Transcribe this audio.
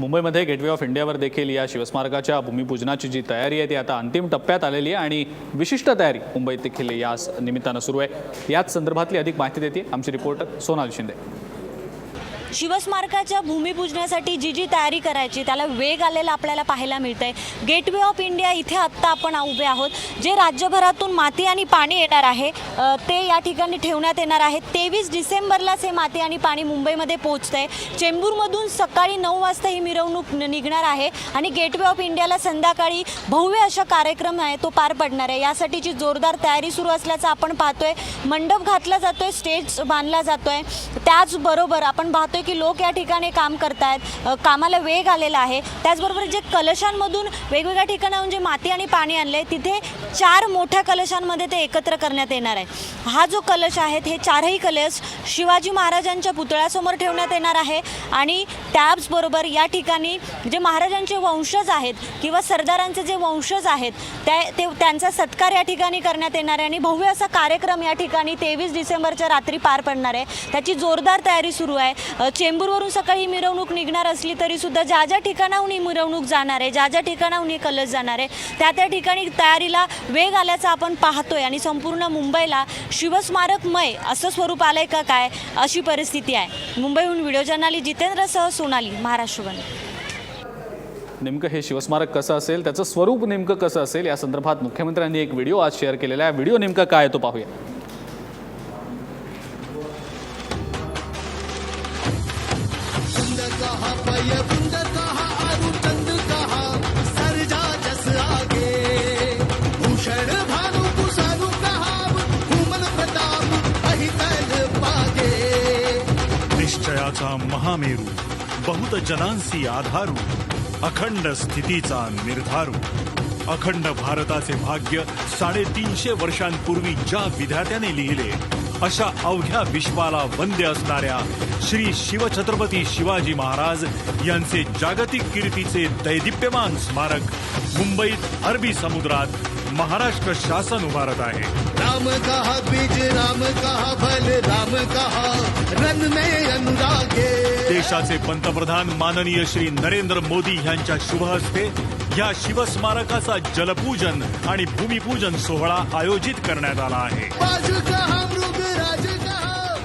मुंबईमध्ये gateway of इंडियावर देखील या शिवस्मारकाच्या भूमिपूजनाची जी तयारी आहे ती आता अंतिम टप्प्यात आलेली आहे आणि विशिष्ट तयारी मुंबईत देखील या निमित्तानं सुरू आहे. याच संदर्भातली अधिक माहिती देते आमची रिपोर्टर सोनाली शिंदे. शिवस्मारकाच्या भूमिपूजनासाठी जी जी तयारी करायची त्याला वेग आलेला आपल्याला पाहायला मिळतंय. गेटवे ऑफ इंडिया इथे आत्ता आपण उभे आहोत. जे राज्यभरातून माती आणि पाणी येणार आहे ते या ठिकाणी ठेवण्यात येणार आहे. तेवीस डिसेंबरलाच हे माती आणि पाणी मुंबईमध्ये पोहोचतंय. चेंबूरमधून सकाळी नऊ वाजता ही मिरवणूक निघणार आहे आणि गेटवे ऑफ इंडियाला संध्याकाळी भव्य अशा कार्यक्रम आहे तो पार पडणार आहे. यासाठीची जोरदार तयारी सुरू असल्याचं आपण पाहतोय. मंडप घातला जातोय स्टेज बांधला जातोय. त्याचबरोबर आपण पाहतोय की लोक या ठिकाणी काम करतायत कामाला वेग आलेला आहे. त्याचबरोबर जे कलशांमधून वेगवेगळ्या ठिकाणाहून जे माती आणि पाणी आणले तिथे चार मोठ्या कलशांमध्ये ते एकत्र करण्यात येणार आहे. हा जो कलश आहेत हे चारही कलश शिवाजी महाराजांच्या पुतळ्यासमोर ठेवण्यात येणार आहे आणि त्याचबरोबर या ठिकाणी जे महाराजांचे वंशज आहेत किंवा सरदारांचे जे वंशज आहेत त्या ते त्यांचा सत्कार या ठिकाणी करण्यात येणार आहे आणि भव्य असा कार्यक्रम या ठिकाणी तेवीस डिसेंबरच्या रात्री पार पडणार आहे. त्याची जोरदार तयारी सुरू आहे. चेंबूरवरून सकाळी ही मिरवणूक निघणार असली तरी सुद्धा ज्या ज्या ठिकाणाहून ही मिरवणूक जाणार आहे ज्या ज्या ठिकाणाहून ही कलश जाणार आहे त्या त्या ठिकाणी तयारीला वेग आल्याचा आपण पाहतोय आणि संपूर्ण मुंबईला शिवस्मारकमय असं स्वरूप आलंय का काय अशी परिस्थिती आहे. मुंबईहून व्हिडिओ जर्नाली जितेंद्रसह सोनाली महाराष्ट्रवन नेमकं हे शिवस्मारक कसं असेल त्याचं स्वरूप नेमकं कसं असेल या संदर्भात मुख्यमंत्र्यांनी एक व्हिडिओ आज शेअर केलेला आहे. व्हिडिओ नेमका काय तो पाहूया. निश्चयाचा महामेरू बहुत जनांसी आधारू अखंड स्थितीचा निर्धारू। अखंड भारताचे भाग्य साडेतीनशे वर्षांपूर्वी ज्या विधात्याने लिहिले अशा अवघ्या विश्वाला वंद्य असणाऱ्या श्री शिवछत्रपती शिवाजी महाराज यांचे जागतिक कीर्तीचे दैदिप्यमान स्मारक मुंबईत अरबी समुद्रात महाराष्ट्र शासन उभारत आहे. राम कहा बीज राम कहा बल राम कहा रन में अनुरागे. देशाचे पंतप्रधान माननीय श्री नरेंद्र मोदी यांच्या शुभ हस्ते या शिवस्मारकाचा जलपूजन आणि भूमिपूजन सोहळा आयोजित करण्यात आला आहे.